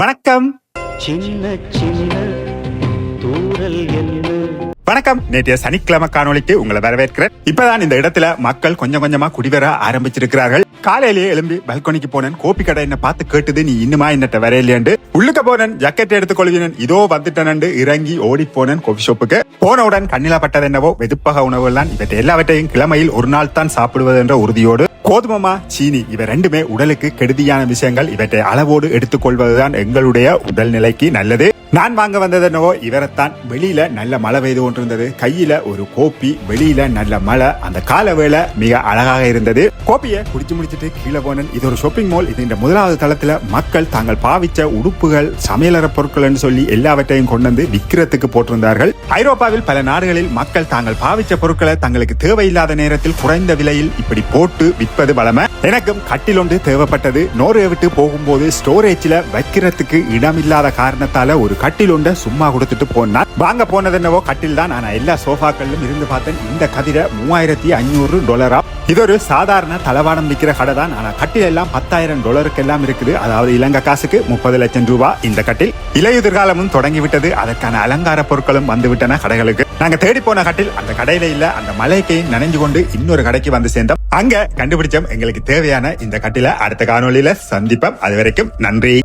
வணக்கம். சின்ன சின்ன தூரல் என்ன? வணக்கம். நேற்றைய சனிக்கிழமை காணொளிக்கு உங்களை வரவேற்கிறேன். இப்பதான் இந்த இடத்துல மக்கள் கொஞ்சம் கொஞ்சமா குடிவர ஆரம்பிச்சிருக்கிறார்கள். காலையிலேயே எழும்பி பால்கனிக்கு போனேன். கோபி கடை என்ன பார்த்து கேட்டுது நீ இன்னுமா என்னட்ட வரையிலேண்டு உள்ளுக்க போனேன். ஜக்கெட் எடுத்துக் கொள்கிறேன் இதோ வந்துட்டனண்டு இறங்கி ஓடி போனேன் கோபி ஷாப்புக்கு போனவுடன் கண்ணிலா பட்டது என்னவோ வெதுப்பக உணவுகள் தான் இவற்றை எல்லாவற்றையும் கிழமையில் ஒரு நாள் தான் சாப்பிடுவது என்ற உறுதியோடு கோதுமமா சீனி இவை ரெண்டுமே உடலுக்கு கெடுதியான விஷயங்கள். இவற்றை அளவோடு எடுத்துக்கொள்வதுதான் எங்களுடைய உடல்நிலைக்கு நல்லது. நான் வாங்க வந்தது என்னவோ இவரைத்தான் வெளியில நல்ல மழை பெய்து கொண்டிருந்தது. கையில ஒரு கோப்பி வெளியில நல்ல மழை. அந்த கால வேலை மிக அழகாக இருந்தது. கோப்பியை குடிச்சு முடிச்சிட்டு கீழே போனேன் இது ஒரு ஷாப்பிங் மால் இது இந்த முதலாவது தளத்துல மக்கள் தாங்கள் பாவிச்ச உடுப்புகள் சமையலற பொருட்கள் சொல்லி எல்லாவற்றையும் கொண்டு வந்து விற்கிறதுக்கு போட்டிருந்தார்கள். ஐரோப்பாவில் பல நாடுகளில் மக்கள் தாங்கள் பாவிச்ச பொருட்களை தங்களுக்கு தேவையில்லாத நேரத்தில் குறைந்த விலையில் இப்படி போட்டு விற்பது வளமை எனக்கும் கட்டில் ஒன்று தேவைப்பட்டது. நோர்வே விட்டு போகும்போது ஸ்டோரேஜ்ல வைக்கிறதுக்கு இடமில்லாத காரணத்தால ஒரு கட்டில் ஒன்றை சும்மா கொடுத்துட்டு போனார். வாங்க போனது என்னவோ கட்டில் தான் நான் எல்லா சோஃபாக்களிலும் இருந்து பார்த்தேன் இந்த கதிரை மூவாயிரத்தி ஐநூறு டாலரா இது ஒரு சாதாரண தளவாடம் விற்கிற கடை தான். ஆனா கட்டில் எல்லாம் பத்தாயிரம் டாலருக்கு எல்லாம் இருக்குது. அதாவது இலங்கை காசுக்கு முப்பது லட்சம் ரூபாய் இந்த கட்டில். இலையுதிர்காலமும் தொடங்கி விட்டது அதற்கான அலங்கார பொருட்களும் வந்துவிட்டன கடைகளுக்கு. நாங்க தேடி போன கட்டில் அந்த கடையில இல்ல அந்த மலைக்கையும் நனைஞ்சு கொண்டு இன்னொரு கடைக்கு வந்து சேர்ந்தோம். அங்க கண்டுபிடிச்சோம் எங்களுக்கு தேவையான இந்த கட்டில அடுத்த காணொலியில சந்திப்போம். அது வரைக்கும் நன்றி.